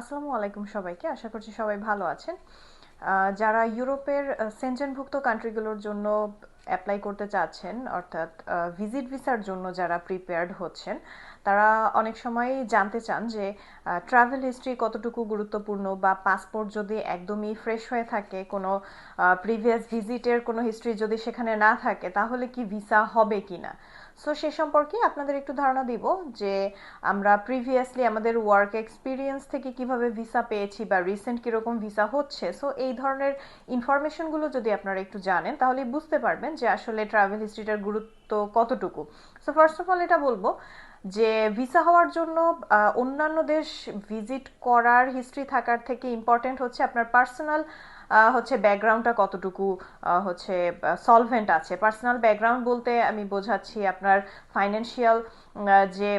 আসসালামু আলাইকুম সবাইকে। আশা করছি সবাই ভালো আছেন। যারা ইউরোপের সেনজেনভুক্ত কান্ট্রিগুলোর জন্য অ্যাপ্লাই করতে চাচ্ছেন, অর্থাৎ ভিজিট ভিসার জন্য যারা প্রিপেয়ার্ড হচ্ছেন, তারা অনেক সময় জানতে চান যে ট্রাভেল হিস্ট্রি কতটুকু গুরুত্বপূর্ণ বা পাসপোর্ট যদি একদমই ফ্রেশ হয়ে থাকে, কোনো প্রিভিয়াস ভিজিটের কোনো হিস্ট্রি যদি সেখানে না থাকে, তাহলে কি ভিসা হবে কি না সো সে সম্পর্কে আপনাদের একটু ধারণা দিব যে আমরা প্রিভিয়াসলি আমাদের ওয়ার্ক এক্সপিরিয়েন্স থেকে কীভাবে ভিসা পেয়েছি বা রিসেন্ট কীরকম ভিসা হচ্ছে। সো এই ধরনের ইনফরমেশনগুলো যদি আপনারা একটু জানেন, তাহলে বুঝতে পারবেন যে আসলে ট্রাভেল হিস্ট্রিটার গুরুত্ব কতটুকু। সো ফার্স্ট অফ অল এটা বলব যে ভিসা হওয়ার জন্য অন্যান্য দেশ ভিজিট করার হিস্ট্রি থাকার থেকে ইম্পর্টেন্ট হচ্ছে আপনার পার্সোনাল হচ্ছে ব্যাকগ্রাউন্ডটা কতটুকু হচ্ছে সলভেন্ট আছে। পার্সোনাল ব্যাকগ্রাউন্ড বলতে আমি বোঝাচ্ছি আপনার ফাইন্যান্সিয়াল যে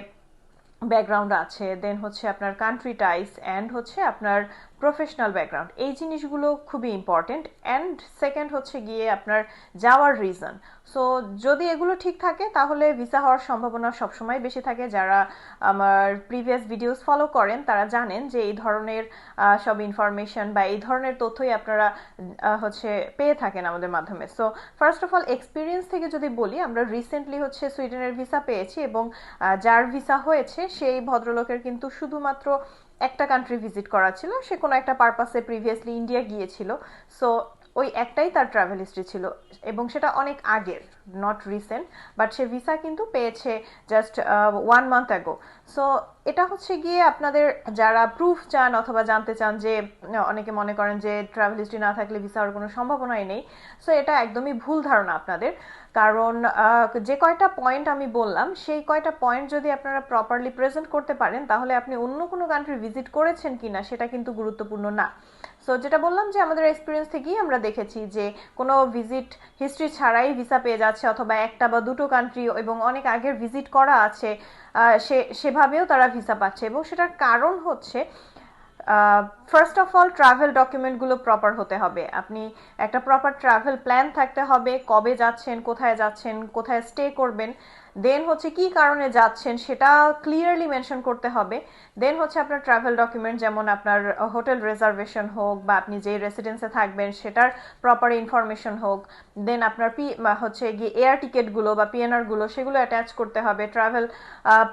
ব্যাকগ্রাউন্ড আছে দেন হচ্ছে আপনার কান্ট্রি টাইস অ্যান্ড হচ্ছে আপনার প্রফেশনাল ব্যাকগ্রাউন্ড এই জিনিসগুলো খুবই ইম্পর্টেন্ট অ্যান্ড সেকেন্ড হচ্ছে গিয়ে আপনার যাওয়ার রিজন সো যদি এগুলো ঠিক থাকে, তাহলে ভিসা হওয়ার সম্ভাবনা সবসময় বেশি থাকে। যারা আমার প্রিভিয়াস ভিডিওস ফলো করেন, তারা জানেন যে এই ধরনের সব ইনফরমেশন বা এই ধরনের তথ্যই আপনারা হচ্ছে পেয়ে থাকেন আমাদের মাধ্যমে। So first of all experience থেকে যদি বলি, আমরা রিসেন্টলি হচ্ছে সুইডেনের ভিসা পেয়েছি এবং যার ভিসা হয়েছে, সেই ভদ্রলোকের কিন্তু শুধুমাত্র একটা কান্ট্রি ভিজিট করা ছিল সে কোনো একটা পারপাসে প্রিভিয়াসলি ইন্ডিয়া গিয়েছিল। সো ওই একটাই তার ট্রাভেল হিস্ট্রি ছিল এবং সেটা অনেক আগের নট রিসেন্ট বাট সে ভিসা কিন্তু পেয়েছে just one month ago so এটা হচ্ছে গিয়ে আপনাদের যারা প্রুফ চান অথবা জানতে চান যে অনেকে মনে করেন যে ট্রাভেল হিস্ট্রি না থাকলে ভিসা হওয়ার কোনো সম্ভাবনাই নেই সো এটা একদমই ভুল ধারণা আপনাদের। কারণ যে কয়টা পয়েন্ট আমি বললাম, সেই কয়টা পয়েন্ট যদি আপনারা প্রপারলি প্রেজেন্ট করতে পারেন, তাহলে আপনি অন্য কোনো কান্ট্রি ভিজিট করেছেন কিনা সেটা কিন্তু গুরুত্বপূর্ণ না। সো যেটা বললাম যে আমাদের এক্সপিরিয়েন্স থেকেই আমরা দেখেছি যে কোনো ভিজিট হিস্ট্রি ছাড়াই ভিসা পেয়ে যাচ্ছে অথবা একটা বা দুটো কান্ট্রি এবং অনেক আগের ভিজিট করা আছে সে, সেভাবেও তারা ভিসা পাচ্ছে এবং সেটার কারণ হচ্ছে ফার্স্ট অফ অল ট্রাভেল ডকুমেন্টগুলো প্রপার হতে হবে। আপনি একটা প্রপার ট্রাভেল প্ল্যান থাকতে হবে, কবে যাচ্ছেন, কোথায় যাচ্ছেন, কোথায় স্টে করবেন। দেন হচ্ছে কি কারণে যাচ্ছেন সেটা ক্লিয়ারলি মেনশন করতে হবে। দেন হচ্ছে আপনার ট্রাভেল ডকুমেন্ট যেমন আপনার হোটেল রিজার্ভেশন হোক বা আপনি যে রেসিডেন্সে থাকবেন সেটার প্রপার ইনফরমেশন হোক। দেন আপনার পি হচ্ছে গিয়ে এয়ার টিকিটগুলো বা পিএনআরগুলো সেগুলো অ্যাটাচ করতে হবে। ট্রাভেল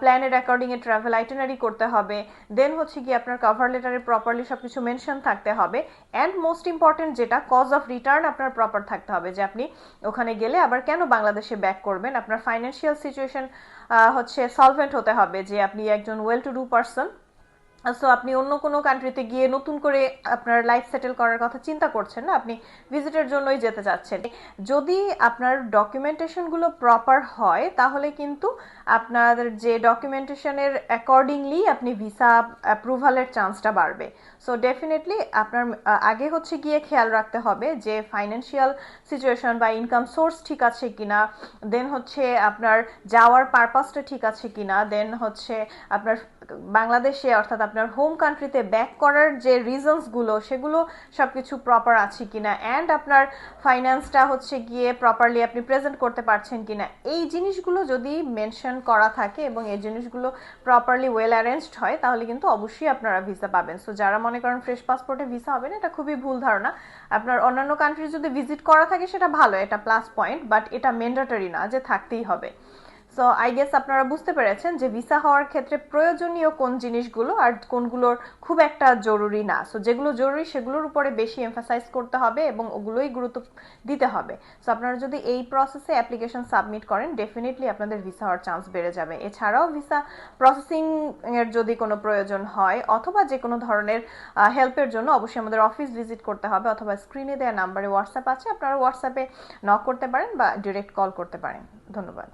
প্ল্যানের অ্যাকর্ডিংয়ে ট্রাভেল আইটেনারি করতে হবে। দেন হচ্ছে গিয়ে আপনার কভার লেটারে প্রপারলি সব কিছু মেনশন থাকতে হবে। অ্যান্ড মোস্ট ইম্পর্টেন্ট যেটা কজ অফ রিটার্ন আপনার প্রপার থাকতে হবে যে আপনি ওখানে গেলে আবার কেন বাংলাদেশে ব্যাক করবেন? আপনার ফাইন্যান্সিয়াল সিচুয়েশন হচ্ছে সলভেন্ট হতে হবে যে আপনি একজন well to do person so আপনি অন্য কোনো কান্ট্রিতে গিয়ে নতুন করে আপনার লাইফ সেটেল করার কথা চিন্তা করছেন না, আপনি ভিজিটের জন্যই যেতে চাচ্ছেন। যদি আপনার ডকুমেন্টেশনগুলো প্রপার হয়, তাহলে কিন্তু আপনার যে ডকুমেন্টেশনের অ্যাকর্ডিংলি আপনি ভিসা অ্যাপ্রুভালের চান্সটা বাড়বে। সো ডেফিনেটলি আপনার আগে হচ্ছে গিয়ে খেয়াল রাখতে হবে যে ফাইন্যান্সিয়াল সিচুয়েশন বা ইনকাম সোর্স ঠিক আছে কিনা দেন হচ্ছে আপনার যাওয়ার পারপাসটা ঠিক আছে কিনা দেন হচ্ছে আপনার বাংলাদেশে, অর্থাৎ আপনার হোম কান্ট্রিতে ব্যাক করার যে রিজনসগুলো সেগুলো সব কিছু প্রপার আছে কিনা অ্যান্ড আপনার ফাইন্যান্সটা হচ্ছে গিয়ে প্রপারলি আপনি প্রেজেন্ট করতে পারছেন কিনা, এই জিনিসগুলো যদি মেনশন করা থাকে এবং এই জিনিসগুলো প্রপারলি ওয়েল অ্যারেঞ্জড হয়, তাহলে কিন্তু অবশ্যই আপনারা ভিসা পাবেন। সো যারা মনে করেন ফ্রেশ পাসপোর্টে ভিসা হবে না, এটা খুবই ভুল ধারণা। আপনার অন্যান্য কান্ট্রি যদি ভিজিট করা থাকে, সেটা ভালো, এটা প্লাস পয়েন্ট বাট এটা ম্যান্ডেটরি না যে থাকতেই হবে। সো আই গেস আপনারা বুঝতে পেরেছেন যে ভিসা হওয়ার ক্ষেত্রে প্রয়োজনীয় কোন জিনিসগুলো আর কোনগুলোর খুব একটা জরুরি না। সো যেগুলো জরুরি সেগুলোর উপরে বেশি এমফাসাইজ করতে হবে এবং ওগুলোই গুরুত্ব দিতে হবে। সো আপনারা যদি এই প্রসেসে অ্যাপ্লিকেশন সাবমিট করেন ডেফিনেটলি আপনাদের ভিসা হওয়ার চান্স বেড়ে যাবে। এছাড়াও ভিসা প্রসেসিং এর যদি কোনো প্রয়োজন হয়, অথবা যে কোনো ধরনের হেল্পের জন্য অবশ্যই আমাদের অফিস ভিজিট করতে হবে অথবা স্ক্রিনে দেওয়া নাম্বারে হোয়াটসঅ্যাপ আছে। আপনারা হোয়াটসঅ্যাপে নক করতে পারেন বা ডিরেক্ট কল করতে পারেন। ধন্যবাদ।